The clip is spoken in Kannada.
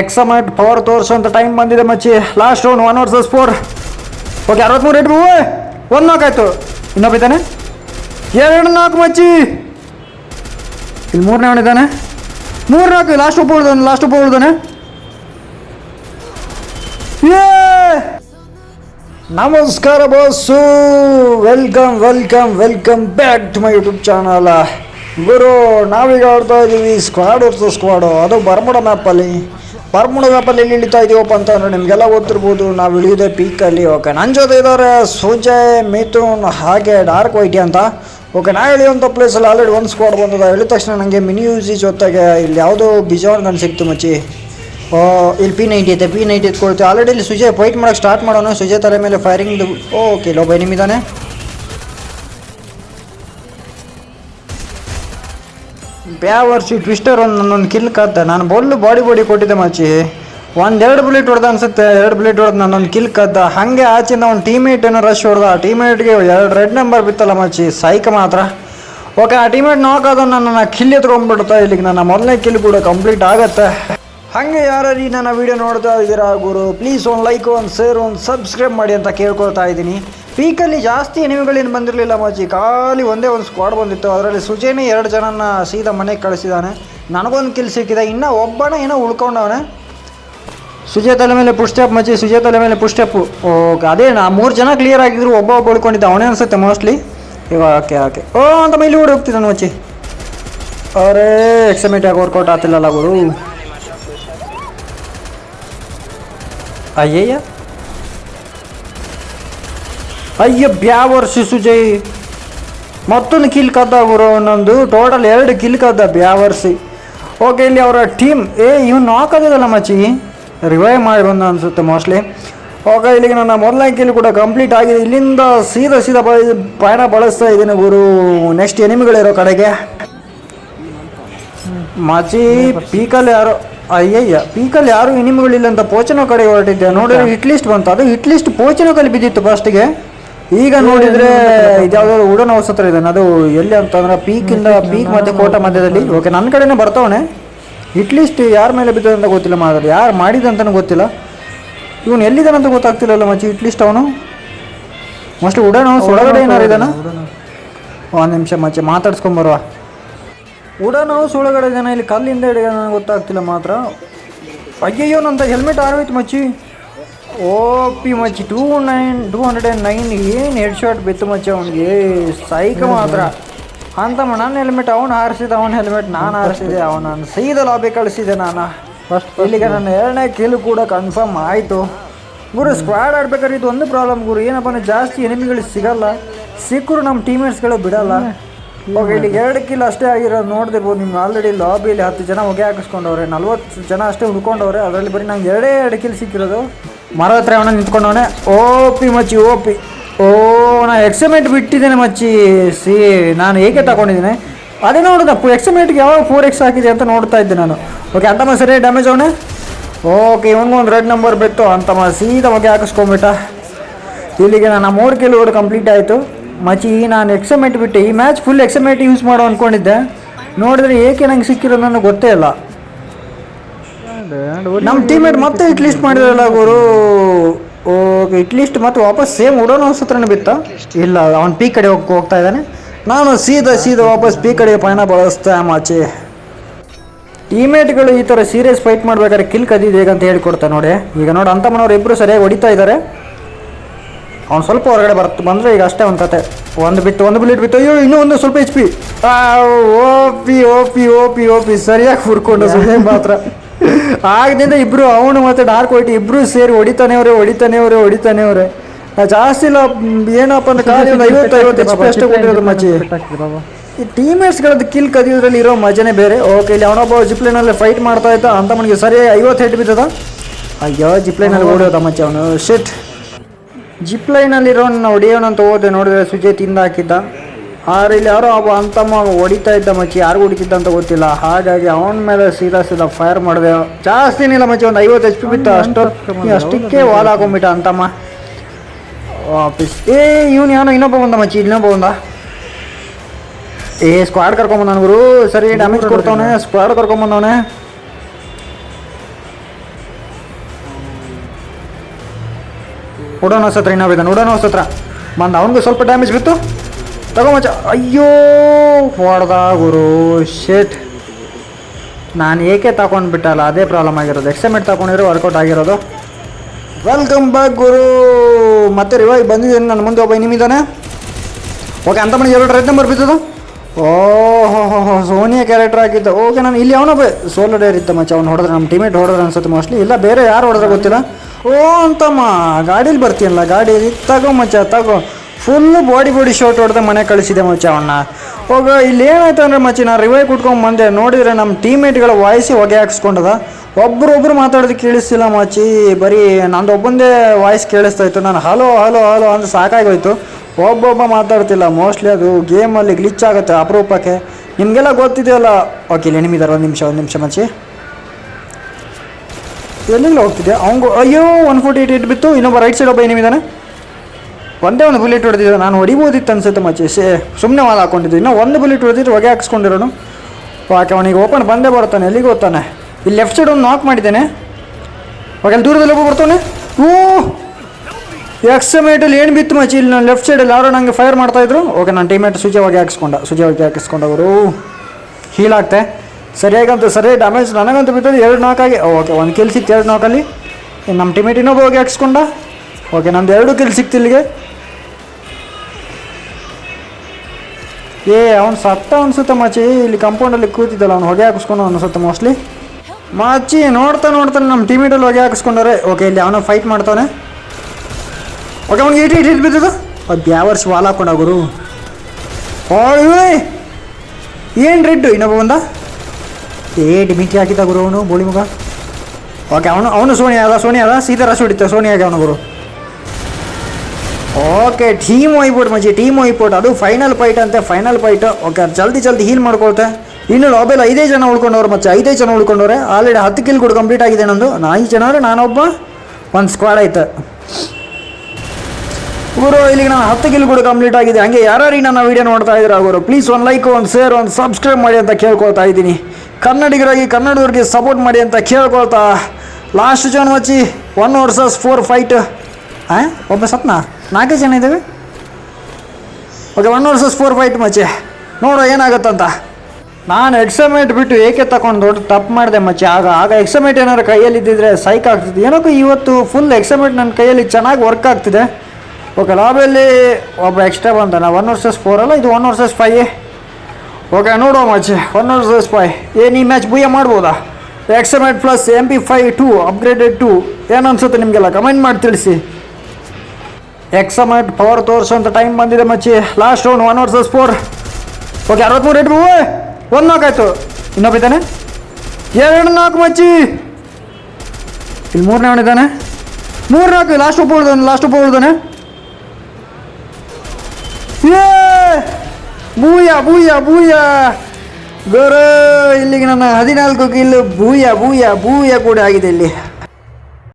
ಎಕ್ಸಮೆಟ್ ಪವರ್ ತೋರಿಸೋಂಥ ಟೈಮ್ ಬಂದಿದೆ ಮಚ್ಚಿ. Last round one versus four okay ಅರವತ್ತ್ಮೂರು ಇಟ್ಟು ಒಂದು ನಾಲ್ಕು ಆಯಿತು. ಇನ್ನೊಬ್ಬ ಇದ್ದಾನೆ? ಎರಡು ನಾಲ್ಕು ಮಚ್ಚಿ. ಇಲ್ಲಿ ಮೂರನೇ ಅವನಿದ್ದಾನೆ ಮೂರು ನಾಲ್ಕು ಲಾಸ್ಟ್ ಒಬ್ಬ ಉಳ್ದಾನೆ ಲಾಸ್ಟ್ ಒಬ್ಬ ಉಳ್ದಾನೆ ನಮಸ್ಕಾರ boss. Welcome welcome welcome back to my YouTube channel ಗುರು, ನಾವೀಗ ಆಡ್ತಾ ಇದ್ದೀವಿ ಸ್ಕ್ವಾಡ್ ವರ್ಸಸ್ ಸ್ಕ್ವಾಡು ಅದು ಬರ್ಮುಡ ಮ್ಯಾಪಲ್ಲಿ ಬರ್ಮುಡ ಮ್ಯಾಪಲ್ಲಿ ಎಲ್ಲಿ ಇಳಿತಾ ಇದೀವಪ್ಪ ಅಂತಂದ್ರೆ ನಿಮಗೆಲ್ಲ ಗೊತ್ತಿರ್ಬೋದು, ನಾವು ಇಳಿಯೋದೇ ಪೀಕಲ್ಲಿ ಓಕೆ ನನ್ನ ಜೊತೆ ಇದ್ದಾರೆ ಸುಜಯ್ ಮಿಥುನ್, ಹಾಗೆ ಡಾರ್ಕ್ ವೈಟಿ ಅಂತ. ಓಕೆ ನಾ ಇಳಿಯುವಂಥ ಪ್ಲೇಸಲ್ಲಿ ಆಲ್ರೆಡಿ ಒಂದು ಸ್ಕ್ವಾಡ್ ಬಂದದ. ಇಳಿದ ತಕ್ಷಣ ನನಗೆ ಮಿನಿ ಯೂಸಿ ಜೊತೆಗೆ ಇಲ್ಲಿ ಯಾವುದೋ ಬಿಜಾನ್ ನನ್ನ ಸಿಕ್ತು ಮಚ್ಚಿ. ಇಲ್ಲಿ ಪಿ ನೈಂಟಿ ಐತೆ ಪಿ ನೈಂಟಿ ಎತ್ಕೊಳ್ತೀವಿ. ಆಲ್ರೆಡಿ ಇಲ್ಲಿ ಸುಜಯ್ ಫೈಟ್ ಮಾಡೋಕ್ಕೆ ಸ್ಟಾರ್ಟ್ ಮಾಡೋಣ. ಸುಜಯ್ ತಲೆ ಮೇಲೆ ಫೈರಿಂಗ್ ಓಕೆ ಲೋ, ಬೈ ನಿಮ್ಮಿದ್ದಾನೆ ಬ್ಯಾವರ್ಸಿ ಟ್ವಿಸ್ಟರ್ ಒಂದು ನನ್ನೊಂದು ಕಿಲ್ ಕತ್ತ ನಾನು ಬೊಲ್ಲು ಬಾಡಿ ಬಾಡಿ ಕೊಟ್ಟಿದ್ದೆ ಮಚ್ಚಿ ಒಂದೆರಡು ಬುಲೆಟ್ ಹೊಡೆದ ಅನ್ಸುತ್ತೆ. ಎರಡು ಬುಲೆಟ್ ಹೊಡೆದು ನನ್ನೊಂದು ಕಿಲ್ ಕತ್ತ ಹಾಗೆ ಆಚಿಂದ ಒಂದು ಟೀಮೇಟ್ ಏನೋ ರಶ್ ಹೊಡೆದ. ಆ ಟೀಮೇಟ್ಗೆ ಎರಡು ರೆಡ್ ನಂಬರ್ ಬಿತ್ತಲ್ಲ ಮಚ್ಚಿ ಸೈಕ್ ಮಾತ್ರ. ಓಕೆ, ಆ ಟೀಮೇಟ್ ನಾಕ್ ಆದ ನನ್ನ ಕಿಲ್ ಎತ್ಕೊಂಡ್ಬಿಡ್ತಾ ಇಲ್ಲಿಗೆ. ನನ್ನ ಮೊದಲನೇ ಕಿಲ್ ಕೂಡ ಕಂಪ್ಲೀಟ್ ಆಗತ್ತೆ. ಹಾಗೆ ಯಾರು ಈ ನನ್ನ ವಿಡಿಯೋ ನೋಡ್ತಾ ಇದ್ದೀರಾ ಗುರು ಪ್ಲೀಸ್ ಒಂದು ಲೈಕ್ ಒಂದು ಶೇರ್ ಒಂದು ಸಬ್ಸ್ಕ್ರೈಬ್ ಮಾಡಿ ಅಂತ ಕೇಳ್ಕೊಳ್ತಾ ಇದ್ದೀನಿ. ಪೀಕಲ್ಲಿ ಜಾಸ್ತಿ ಎನಿಮಿಗಳೇನು ಬಂದಿರಲಿಲ್ಲ ಮಾಜಿ. ಖಾಲಿ ಒಂದೇ ಒಂದು ಸ್ಕ್ವಾಡ್ ಬಂದಿತ್ತು. ಅದರಲ್ಲಿ ಸುಜೇನೆ ಎರಡು ಜನನ ಸೀದಾ ಮನೆಗೆ ಕಳಿಸಿದ್ದಾನೆ ನನಗೊಂದು ಕಿಲ್ ಸಿಕ್ಕಿದೆ. ಇನ್ನೂ ಒಬ್ಬನ ಏನೋ ಉಳ್ಕೊಂಡವನೆ. ಸುಜಯ್ ತಲೆ ಮೇಲೆ ಪುಷ್ಟೆಪ್ ಮಜ್ಜಿ ಸುಜಯ್ ತಲೆ ಮೇಲೆ ಪುಷ್ ಓಕೆ, ಅದೇ ನಾ ಮೂರು ಜನ ಕ್ಲಿಯರ್ ಆಗಿದ್ರು. ಒಬ್ಬ ಒಬ್ಬ ಉಳ್ಕೊಂಡಿದ್ದ. ಅವನೇ ಅನಿಸುತ್ತೆ ಮೋಸ್ಟ್ಲಿ ಇವಾಗ ಓಕೆ ಓಕೆ. ಓ, ಅಂತ ಮೈಲಿ ಓಡಿ ಹೋಗ್ತಿದ್ದಾನೆ ಮಚ್ಚಿ ಅವರೇ ಎಕ್ಸಮೆಂಟ್ ಆಗಿ ವರ್ಕೌಟ್ ಆಗ್ತಿಲ್ಲಲ್ಲ ಗುರು. ಅಯ್ಯಯ್ಯ. ಅಯ್ಯ ಬ್ಯಾವರ್ಸಿ ಸುಜಯ್ ಮತ್ತೊಂದು ಕಿಲ್ ಕದ್ದ ಗುರು ಒಂದೊಂದು ಟೋಟಲ್ ಎರಡು ಕಿಲ್ ಕದ್ದ ಬ್ಯಾವರ್ಸಿ ಓಕೆ ಇಲ್ಲಿ ಅವರ ಟೀಮ್ ಏ ಇವ್ನು ಹಾಕೋದಿದಲ್ಲ ಮಚ್ಚಿ ರಿವೈವ್ ಮಾಡಿ ಬಂದ ಅನಿಸುತ್ತೆ ಮೋಸ್ಟ್ಲಿ ಓಕೆ ಇಲ್ಲಿಗೆ ನನ್ನ ಮೊದಲನೇ ಕಿಲ್ ಕೂಡ ಕಂಪ್ಲೀಟ್ ಆಗಿದೆ. ಇಲ್ಲಿಂದ ಸೀದಾ ಸೀದಾ ಪಯಣ ಬಳಸ್ತಾ ಇದ್ದೀನಿ ಗುರು. ನೆಕ್ಸ್ಟ್ ಎನಿಮಿಗಳಿರೋ ಕಡೆಗೆ. ಮಚಿ ಪೀಕಲ್ಲಿ ಯಾರು ಅಯ್ಯಯ್ಯ ಪೀಕಲ್ಲಿ ಯಾರು ಎನಿಮಿಗಳಿಲ್ಲ ಅಂತ ಪೋಚನೋ ಕಡೆ ಹೊರಟಿದ್ದೆ ನೋಡಿದ್ರೆ ಹಿಟ್ ಲಿಸ್ಟ್ ಬಂತು. ಅದು ಹಿಟ್ ಲಿಸ್ಟ್ ಪೋಚನೋ ಕಲ್ಲಿ ಬಿದ್ದಿತ್ತು ಫಸ್ಟಿಗೆ ಈಗ ನೋಡಿದ್ರೆ ಇದ್ಯಾವುದೋ ಉಡನ್ ಹೌಸ್ ಹತ್ರ ಇದ್ದಾನೆ ಅದು ಎಲ್ಲಿ ಅಂತಂದ್ರೆ ಪೀಕಿಂದ ಪೀಕ್ ಮತ್ತೆ ಕೋಟ ಮಧ್ಯದಲ್ಲಿ. ಓಕೆ ನನ್ನ ಕಡೆನೇ ಬರ್ತಾವನೆ. ಇಟ್ಲೀಸ್ಟ್ ಲಿಸ್ಟ್ ಯಾರ ಮೇಲೆ ಬಿದ್ದದ ಅಂತ ಗೊತ್ತಿಲ್ಲ ಮಾತ್ರ ಯಾರು ಮಾಡಿದಂತನೂ ಗೊತ್ತಿಲ್ಲ. ಇವನು ಎಲ್ಲಿದ್ದಾನೆ ಅಂತ ಗೊತ್ತಾಗ್ತಿಲ್ಲಲ್ಲ ಮಚ್ಚಿ. ಇಟ್ಲೀಸ್ಟ್ ಅವನು. ಮೋಸ್ಟ್ಲಿ ಉಡನ್ ಹೌಸ್ ಒಳಗಡೆ ಏನಾರು ಇದ್ದಾನ? ಒಂದು ನಿಮಿಷ ಮಚ್ಚಿ ಮಾತಾಡ್ಸ್ಕೊಂಬರುವ ಉಡನ್ ಹೌಸ್ ಒಳಗಡೆ ಜನ ಇಲ್ಲಿ ಕಲ್ಲಿಂದ ಹಿಡಿದ ನನಗೆ ಗೊತ್ತಾಗ್ತಿಲ್ಲ ಮಾತ್ರ. ಅಯ್ಯಯ್ಯೋ ನಂತ ಹೆಲ್ಮೆಟ್ ಆರೋಯ್ತು ಮಚ್ಚಿ. O P ಮಚ್ಚಿ two nine two hundred and nine ಏನು ಹೆಡ್ ಶಾಟ್ ಬಿತ್ತು ಮಚ್ಚ ಅವನಿಗೆ? ಸೈಕ ಮಾತ್ರ. ಅಂತ ನನ್ನ ಹೆಲ್ಮೆಟ್ ಅವನು ಹಾರಿಸಿದ ಅವನ ಹೆಲ್ಮೆಟ್ ನಾನು ಹಾರಿಸಿದೆ ಅವನ ಸೈದ ಲಾಬಿ ಕಳಿಸಿದೆ ನಾನು. ಫಸ್ಟ್ ಇಲ್ಲಿಗೆ ನನ್ನ ಎರಡನೇ ಕಿಲ್ ಕೂಡ ಕನ್ಫರ್ಮ್ ಆಯಿತು. ಗುರು ಸ್ಕ್ವಾಡ್ ಆಡ್ಬೇಕಾದ್ರೆ ಇದು ಒಂದು ಪ್ರಾಬ್ಲಮ್ ಗುರು. ಏನಪ್ಪ ಅಂದ್ರೆ ಜಾಸ್ತಿ ಎನಿಮಿಗಳು ಸಿಗಲ್ಲ. ಸಿಕ್ಕರು ನಮ್ಮ ಟೀಮೇಟ್ಸ್ಗಳು ಬಿಡಲ್ಲ. ಓಕೆ ಇಲ್ಲಿ ಎರಡು ಕಿಲ್ ಅಷ್ಟೇ ಆಗಿರೋದು ನೋಡ್ದಿರ್ಬೋದು ನಿಮ್ಗೆ ಆಲ್ರೆಡಿ ಲಾಬಿಯಲ್ಲಿ ಹತ್ತು ಜನ ಹೊಗೆ ಹಾಕಿಸ್ಕೊಂಡವ್ರೆ ನಲ್ವತ್ತು ಜನ ಅಷ್ಟೇ ಹುಡ್ಕೊಂಡವ್ರೆ. ಅದರಲ್ಲಿ ಬರೀ ನಂಗೆ ಎರಡೇ ಎರಡು ಕಿಲ್ ಸಿಕ್ಕಿರೋದು. ಮರ ಹತ್ರ ಅವನ ನಿಂತ್ಕೊಂಡವನೆ. ಓ ಪಿ ಮಚ್ಚಿ, ಓ ಪಿ. ಓ, ನಾ ಎಕ್ಸಮೆಂಟ್ ಬಿಟ್ಟಿದ್ದೇನೆ ಮಚ್ಚಿ. ಸಿ, ನಾನು ಏಕೆ ತಗೊಂಡಿದ್ದೀನಿ? ಅದೇ ನೋಡಿದ ಎಕ್ಸಮೆಂಟ್ಗೆ ಯಾವಾಗ ಫೋರ್ ಎಕ್ಸ್ ಹಾಕಿದೆ ಅಂತ ನೋಡ್ತಾ ಇದ್ದೆ ನಾನು. ಓಕೆ ಅಂತಮ್ಮ ಸರಿ ಡ್ಯಾಮೇಜ್ ಅವನೇ? ಓಕೆ ಇವನಿಗೊಂದು ರೆಡ್ ನಂಬರ್ ಬಿತ್ತು. ಅಂತಮ್ಮ ಸೀದಾ ಹೊಗೆ ಹಾಕಿಸ್ಕೊಂಬಿಟ್ಟ. ಇಲ್ಲಿಗೆ ನಾನು ಮೂರು ಓಡ್ ಕಂಪ್ಲೀಟ್ ಆಯಿತು. ಮಚ್ಚಿ, ನಾನು ಎಕ್ಸಮೆಂಟ್ ಬಿಟ್ಟೆ ಈ ಮ್ಯಾಚ್ ಫುಲ್ ಎಕ್ಸಮೆಂಟ್ ಯೂಸ್ ಮಾಡೋ ಅಂದ್ಕೊಂಡಿದ್ದೆ ನೋಡಿದ್ರೆ ಏಕೆ ನಂಗೆ ಸಿಕ್ಕಿರೋದು ನನಗೆ ಗೊತ್ತೇ ಇಲ್ಲ. ನಮ್ಮ ಟೀಮೇಟ್ ಮತ್ತೆ ಇಟ್ ಲಿಸ್ಟ್ ಮಾಡಿದ್ರಲ್ಲ ಗುರು. ಓಕೆ ಇಟ್ ಲಿಸ್ಟ್ ಮತ್ತೆ ವಾಪಸ್ ಸೇಮ್ ಉಡೋನ ಹತ್ರನೇ ಬಿತ್ತ? ಇಲ್ಲ, ಅವ್ನು ಪಿ ಕಡೆ ಹೋಗಿ ಹೋಗ್ತಾ ಇದ್ದಾನೆ. ನಾನು ಸೀದಾ ಸೀದಾ ವಾಪಸ್ ಪಿ ಕಡೆ ಪಯಣ ಬಳಸ್ತಾ ಮಾಚೆ. ಟೀಮೇಟ್ಗಳು ಈ ಥರ ಸೀರಿಯಸ್ ಫೈಟ್ ಮಾಡ್ಬೇಕಾದ್ರೆ ಕಿಲ್ ಕದಿದ್ದು ಹೇಗಂತ ಹೇಳ್ಕೊಡ್ತಾ ನೋಡಿ. ಈಗ ನೋಡಿ, ಅಂತಮ್ಮನವ್ರು ಇಬ್ಬರು ಸರಿಯಾಗಿ ಹೊಡಿತಾ ಇದ್ದಾರೆ ಅವ್ನು ಸ್ವಲ್ಪ ಹೊರಗಡೆ ಬರ್ತ, ಬಂದರೆ ಈಗ ಅಷ್ಟೇ ಒಂದು ಕತೆ. ಒಂದು ಬಿತ್ತು, ಒಂದು ಬುಲೆಟ್ ಬಿತ್ತು. ಅಯ್ಯೋ, ಇನ್ನೂ ಒಂದು ಸ್ವಲ್ಪ H P O P O P O P O P ಸರಿಯಾಗಿ ಹುರ್ಕೊಂಡು ಸುಮ್ಮನೆ ಮಾತ್ರ. ಆಗದಿಂದ ಇಬ್ರು ಅವನು ಮತ್ತೆ ಡಾರ್ಕ್ ವೈಟ್ ಇಬ್ರು ಸೇರಿ ಹೊಡಿತಾನೆ ಅವರೇ ಹೊಡಿತಾನೆ ಅವರೇ ಹೊಡಿತಾನೆ ಅವರೇ. ಜಾಸ್ತಿ ಇಲ್ಲ ಏನಪ್ಪ ಅಂದ್ರೆ ಖಾಲಿ ಒಂದು ಐವತ್ತು ಐವತ್ತು ಎಚ್ ಪಿ ಅಷ್ಟೇ ಕೊಟ್ಟಿರೋದು ಮಚ್ಚಿ ಈ ಟೀಮೇಟ್ಸ್ಗಳದ್ದು ಕಿಲ್ ಕದಿಯೋದ್ರಲ್ಲಿ ಇರೋ ಮಜಾನೇ ಬೇರೆ. ಓಕೆ ಇಲ್ಲಿ ಅವನೊಬ್ಬ ಜಿಪ್ಲೈನಲ್ಲಿ ಫೈಟ್ ಮಾಡ್ತಾ ಇದ್ದ. ಅಂತ ಮನಿಗೆ ಸರಿ ಐವತ್ತು ಹೆಡ್ ಬಿದ್ದದ. ಅಯ್ಯೋ ಜಿಪ್ಲೈನಲ್ಲಿ ಓಡೋದ ಮಚ್ಚಿ ಅವನು. ಶಿಟ್ ಜಿಪ್ಲೈನಲ್ಲಿರೋನ್ನ ಹೊಡಿಯೋಣ ಅಂತ ಹೋದೆ. ನೋಡಿದ್ರೆ ಸುಜಯ್ ತಿಂದ ಹಾಕಿದ್ದ ಆದ್ರೆ ಇಲ್ಲಿ ಯಾರೋ ಒಬ್ಬ ಅಂತಮ್ಮ ಹೊಡಿತಾ ಇದ್ದ ಮಚ್ಚಿ ಯಾರು ಹೊಡಿತಿದ್ದ ಅಂತ ಗೊತ್ತಿಲ್ಲ. ಹಾಗಾಗಿ ಅವನ ಮೇಲೆ ಸೀದಾ ಸೀದಾ ಫೈರ್ ಮಾಡಿದೆ. ಜಾಸ್ತಿ ಏನಿಲ್ಲ ಮಚ್ಚಿ ಒಂದು ಐವತ್ತು ಎಚ್ ಪಿ ಬಿತ್ತು. ಅಷ್ಟೊತ್ತು ಅಷ್ಟಕ್ಕೆ ವಾಲ್ ಹಾಕೊಂಬಿಟ್ಟ ಅಂತಮ್ಮ. ವಾಪಸ್. ಏ ಇವನು ಯಾರೋ ಇನ್ನೊಬ್ಬ ಬಂದ ಮಚ್ಚಿ ಇನ್ನೊಬ್ಬ ಬಂದ. ಏ ಸ್ಕ್ವಾಡ್ ಕರ್ಕೊಂಬಂದ ಗುರು. ಸರಿ ಡ್ಯಾಮೇಜ್ ಕೊಡ್ತಾವನೆ ಸ್ಕ್ವಾಡ್ ಕರ್ಕೊಂಬಂದವನೆ ಉಡೋಣ ಹತ್ರ ಇನ್ನೊಬ್ಬ ಇದ್ದಾನೆ. ಉಡೋನೋಸ್ ಹತ್ರ ಬಂದ ಅವನಿಗೂ ಸ್ವಲ್ಪ ಡ್ಯಾಮೇಜ್ ಬಿತ್ತು. ತಗೋ ಮಚ್ಚ ಅಯ್ಯೋ ಹೊಡೆದ ಗುರು ಶೇಟ್ ನಾನು ಏಕೆ ತಗೊಂಡು ಬಿಟ್ಟಲ್ಲ, ಅದೇ ಪ್ರಾಬ್ಲಮ್ ಆಗಿರೋದು. ಎಕ್ಸಮೆಟ್ ತಗೊಂಡಿದ್ರೆ ವರ್ಕೌಟ್ ಆಗಿರೋದು. ವೆಲ್ಕಮ್ ಬ್ಯಾಕ್ ಗುರು. ಮತ್ತೆ ರಿವೈವ್ ಬಂದಿದ್ದೀನಿ ನನ್ನ ಮುಂದೆ ಒಬ್ಬ ಇನಿಮಿದ್ದಾನೆ ಓಕೆ ಅಂತ ಮನೆ ಎರಡು ರೈತ ನಂಬರ್ ಬಿದ್ದದು ಹೋ ಹೋ, ಸೋನಿಯಾ ಕ್ಯಾರೆಕ್ಟರ್ ಆಗಿತ್ತು ಓಕೆ ನಾನು ಇಲ್ಲಿ ಅವನೊಬ್ಬ. ಸೋಲೋ ಡೇರ್ ಇತ್ತ ಮಚ್ಚ, ಅವ್ನು ಹೊಡೆದ್ರೆ ನಮ್ಮ ಟೀಮೇಟ್ ಹೊಡೆದ್ರೆ ಅನ್ಸುತ್ತೆ ಮೋಸ್ಟ್ಲಿ ಇಲ್ಲ, ಬೇರೆ ಯಾರು ಹೊಡೆದ್ರೆ ಗೊತ್ತಿಲ್ಲ. ಓ, ಅಂತಮ್ಮ, ಗಾಡೀಲಿ ಬರ್ತೀನಲ್ಲ ಗಾಡಿ ತಗೋ ಮಚ್ಚ, ತಗೋ. ಫುಲ್ ಬಾಡಿ ಬಾಡಿ ಶರ್ಟ್ ಹೊಡೆದ ಮನೆ ಕಳಿಸಿದೆ ಮಚ್ಚ ಅವನ್ನ ಹೋಗ, ಇಲ್ಲಿ ಏನಾಯ್ತು ಅಂದ್ರೆ ಮಚ್ಚಿ, ನಾನು ರಿವೈವ್ ಕುಟ್ಕೊಂಡು ಬಂದೆ. ನೋಡಿದ್ರೆ ನಮ್ಮ ಟೀಮ್ಮೇಟ್ಗಳ ವಾಯ್ಸಿ ಹೊಗೆ ಹಾಕ್ಸ್ಕೊಂಡದ. ಒಬ್ರೊಬ್ರು ಮಾತಾಡೋದು ಕೇಳಿಸ್ತಿಲ್ಲ ಮಚ್ಚಿ. ಬರೀ ನಂದು ಒಬ್ಬಂದೇ ವಾಯ್ಸ್ ಕೇಳಿಸ್ತಾ ಇತ್ತು. ನಾನು ಹಲೋ ಹಲೋ ಹಲೋ ಅಂತ ಸಾಕಾಗೋಯ್ತು. ಒಬ್ಬೊಬ್ಬ ಮಾತಾಡ್ತಿಲ್ಲ. ಮೋಸ್ಟ್ಲಿ ಅದು ಗೇಮಲ್ಲಿ ಗ್ಲಿಚ್ ಆಗುತ್ತೆ ಅಪರೂಪಕ್ಕೆ. ನಿಮಗೆಲ್ಲ ಗೊತ್ತಿದೆಯಲ್ಲ? ಓಕೆ ಇಲ್ಲಿ ಎನಿಮಿದಾರೆ ಒಂದು ನಿಮಿಷ ಒಂದು ನಿಮಿಷ ಮಚ್ಚಿ. ಎಲ್ಲಿಂದ ಹೋಗ್ತಿದ್ದೆ ಅವಂಗು ಅಯ್ಯೋ ಒನ್ ಫೋರ್ಟಿ ಏಟ್ ಏಟ್ ಬಿತ್ತು. ಇನ್ನೊಬ್ಬ ರೈಟ್ ಸೈಡ್ ಒಬ್ಬ ಏನಿಮಿದಾನೆ ಒಂದೇ ಒಂದು ಬುಲೆಟ್ ಹೊಡೆದಿದ್ದೆ ನಾನು ಹೊಡಿಬೋದಿತ್ತು ಅನ್ಸುತ್ತೆ ಮಚ್ಚಿ ಸೇ ಸುಮ್ಮನೆ ಮಾಲ್ ಹಾಕೊಂಡಿದ್ದು. ಇನ್ನೂ ಒಂದು ಬುಲೆಟ್ ಹೊಡೆದಿದ್ದು ಹೊಗೆ ಹಾಕ್ಸ್ಕೊಂಡಿರೋನು. ಓಕೆ ಅವನಿಗೆ ಓಪನ್ ಬಂದೇ ಬರ್ತಾನೆ ಎಲ್ಲಿಗೆ ಹೋಗ್ತಾನೆ? ಇಲ್ಲಿ ಲೆಫ್ಟ್ ಸೈಡ್ ಒಂದು ನಾಕ್ ಮಾಡಿದ್ದೇನೆ. ಓಕೆ ದೂರದಲ್ಲಿ ಒಬ್ಬ ಬರ್ತಾನೆ. ಓ ಎಕ್ಸಮೇಟಲ್ಲಿ ಏನು ಬಿತ್ತು ಮಚ್ಚಿ ಇಲ್ಲಿ ನಾನು ಲೆಫ್ಟ್ ಸೈಡಲ್ಲಿ ಯಾರೋ ನನಗೆ ಫೈರ್ ಮಾಡ್ತಾಯಿದ್ರು ಓಕೆ ನಾನು ಟೀಮೇಟ್ ಸುಜಿ ಹಾಕಿಸ್ಕೊಂಡ ಹಾಕ್ಸ್ಕೊಂಡ, ಸುಜಿ ಹೊಗೆ ಹಾಕಿಸ್ಕೊಂಡವರು ಹೀಲ್ ಆಗ್ತೆ. ಸರಿಯಾಗಂತ ಸರಿ ಡ್ಯಾಮೇಜ್ ನನಗಂತೂ ಬಿದ್ದದ್ದು ಎರಡು ನಾಲ್ಕಾಗಿ ಓಕೆ, ಒಂದು ಕೆಲ್ಸಿತ್ತು ಎರಡು ನಾಲ್ಕಲ್ಲಿ ನಮ್ಮ ಟೀಮೇಟ್ ಇನ್ನೊಬ್ಬ ಹೋಗಿ ಹಾಕ್ಸ್ಕೊಂಡ. ಓಕೆ ನಮ್ದು ಎರಡು ಕಿಲ್ ಸಿಕ್ತು ಇಲ್ಲಿಗೆ. ಏ, ಅವ್ನು ಸತ್ತ ಅನ್ಸುತ್ತೆ ಮಚ್ಚಿ ಇಲ್ಲಿ ಕಂಪೌಂಡಲ್ಲಿ ಕೂತಿದ್ದಲ್ಲ, ಅವ್ನು ಹೊಗೆ ಹಾಕಿಸ್ಕೊಂಡು ಅನ್ಸುತ್ತೆ ಮೋಸ್ಟ್ಲಿ ಮಚ್ಚಿ ನೋಡ್ತಾ ನೋಡ್ತಾನೆ ನಮ್ಮ ಟೀಮೇಟಲ್ಲಿ ಹೊಗೆ ಹಾಕಿಸ್ಕೊಂಡವ್ರೆ. ಓಕೆ ಇಲ್ಲಿ ಅವನು ಫೈಟ್ ಮಾಡ್ತಾನೆ ಓಕೆ ಅವ್ನಿಗೆ ಏಟ್ ಇಟ್ಟು ಬಿದ್ದದು. ಅದು ಯಾವ ವರ್ಷ ವಾಲ್ ಹಾಕೊಂಡ ಗುರು ಓಯ್ ಏನು ರೆಡ್ ಇನ್ನೊಬ್ಬ ಬಂದ? ಏ ಡಿಮಿಟಿ ಹಾಕಿದ್ದ ಗುರು ಅವನು, ಬೋಳಿ ಮಗ. ಓಕೆ ಅವನು ಅವನು ಸೋನಿ ಅದ ಸೋನಿ ಅದ ಸೀದಾ ಹೊಡಿತ, ಸೋನಿಯಾಗೆ ಅವನು ಗುರು. ಓಕೆ ಟೀಮ್ ಹೋಯ್ಬಿಟ್ಟು ಮಜಿ ಟೀಮ್ ಹೋಯ್ಬಿಟ್ಟು ಅದು ಫೈನಲ್ ಫೈಟ್ ಅಂತೆ ಫೈನಲ್ ಫೈಟ್ ಓಕೆ ಜಲ್ದಿ ಜಲ್ದಿ ಹೀಲ್ ಮಾಡ್ಕೊಳ್ತೆ. ಇನ್ನು ಲಾಬೆಲ್ಲ ಐದೇ ಜನ ಉಳ್ಕೊಂಡವ್ರು ಮಚ್ಚ ಐದೇ ಜನ ಉಳ್ಕೊಂಡವ್ರೆ. ಆಲ್ರೆಡಿ ಹತ್ತು ಕಿಲ್ ಕೂಡ ಕಂಪ್ಲೀಟ್ ಆಗಿದೆ ನಂದು. ನಾ ಐದು ಜನ ಅಂದರೆ ನಾನೊಬ್ಬ, ಒಂದು ಸ್ಕ್ವಾಡ್ ಐತೆ. ಗುರು, ಇಲ್ಲಿಗೆ ನಾನು ಹತ್ತು ಕಿಲ್ ಕೂಡ ಕಂಪ್ಲೀಟ್ ಆಗಿದೆ. ಹಂಗೆ ಯಾರು ನನ್ನ ವೀಡಿಯೋ ನೋಡ್ತಾ ಇದ್ದೀರಾ ಗುರು ಪ್ಲೀಸ್ ಒಂದು ಲೈಕ್ ಒಂದು ಶೇರ್ ಒಂದು ಸಬ್ಸ್ಕ್ರೈಬ್ ಮಾಡಿ ಅಂತ ಕೇಳ್ಕೊಳ್ತಾ ಇದ್ದೀನಿ. ಕನ್ನಡಿಗರಾಗಿ ಕನ್ನಡದವ್ರಿಗೆ ಸಪೋರ್ಟ್ ಮಾಡಿ ಅಂತ ಕೇಳ್ಕೊಳ್ತಾ. ಲಾಸ್ಟ್ ಜೋನ್ ಮಚ್ಚಿ ಒನ್ ವರ್ಸಸ್ ಫೋರ್ ಫೈಟ್ ಹಾಂ? ಒಬ್ಬ ಸತ್ನ? ನಾಲ್ಕೇ ಜನ ಇದ್ದೇವೆ? Okay one versus four fight ಮಚ್ಚೆ. ನೋಡು ಏನಾಗುತ್ತಂತ. ನಾನು ಎಕ್ಸಮೇಟ್ ಬಿಟ್ಟು ಏಕೆ ತಗೊಂಡು ದೊಡ್ಡ ತಪ್ಪು ಮಾಡಿದೆ ಮಚ್ಚೆ. ಆಗ ಆಗ ಎಕ್ಸಮೇಟ್ ಏನಾದ್ರು ಕೈಯಲ್ಲಿ ಇದ್ದಿದ್ರೆ ಸೈಕ್ ಆಗ್ತಿದೆ ಏನಕ್ಕೂ ಇವತ್ತು ಫುಲ್ ಎಕ್ಸಮೇಟ್ ನನ್ನ ಕೈಯಲ್ಲಿ ಚೆನ್ನಾಗಿ ವರ್ಕ್ ಆಗ್ತಿದೆ. ಓಕೆ ಲಾಬಿಯಲ್ಲಿ ಒಬ್ಬ ಎಕ್ಸ್ಟ್ರಾ ಬಂದಾನ. ಒನ್ ವರ್ಸಸ್ ಫೋರ್ ಅಲ್ಲ, ಇದು ಒನ್ ವರ್ಸಸ್ ಫೈ ಓಕೆ ನೋಡುವ ಮಚ್ಚೆ. ಒನ್ ವರ್ಸಸ್ ಫೈ ಏ ಈ ಮ್ಯಾಚ್ ಬೂಯ ಮಾಡ್ಬೋದಾ? ಎಕ್ಸಮೇಟ್ plus M P five to upgraded to ಏನು ಅನ್ಸುತ್ತೆ ನಿಮಗೆಲ್ಲ? ಕಮೆಂಟ್ ಮಾಡಿ ತಿಳಿಸಿ. ಎಕ್ಸಮೇಟ್ ಪವರ್ ತೋರಿಸೋಂಥ ಟೈಮ್ ಬಂದಿದೆ ಮಚ್ಚಿ. Last round one versus four okay ಅರವತ್ತ್ಮೂರು ಎಂಟು ಒಂದು ನಾಲ್ಕು ಆಯಿತು. ಇನ್ನೊಬ್ಬಿದ್ದಾನೆ ಎರಡು ನಾಲ್ಕು ಮಚ್ಚಿ. ಇಲ್ಲಿ ಮೂರನೇ ಅವನಿದ್ದಾನೆ ಮೂರು ನಾಲ್ಕು ಲಾಸ್ಟ್ ಒಬ್ಬ ಉಳ್ದಾನೆ ಲಾಸ್ಟ್ ಒಬ್ಬ ಉಳ್ದಾನೆ ಏ! ಬೂಯ ಬೂಯ ಬೂಯ ಗರು ಇಲ್ಲಿಗೆ ನನ್ನ ಹದಿನಾಲ್ಕು ಕಿಲ್ಲು ಬೂಯ ಬೂಯ ಬೂಯ ಕೂಡ ಆಗಿದೆ ಇಲ್ಲಿ.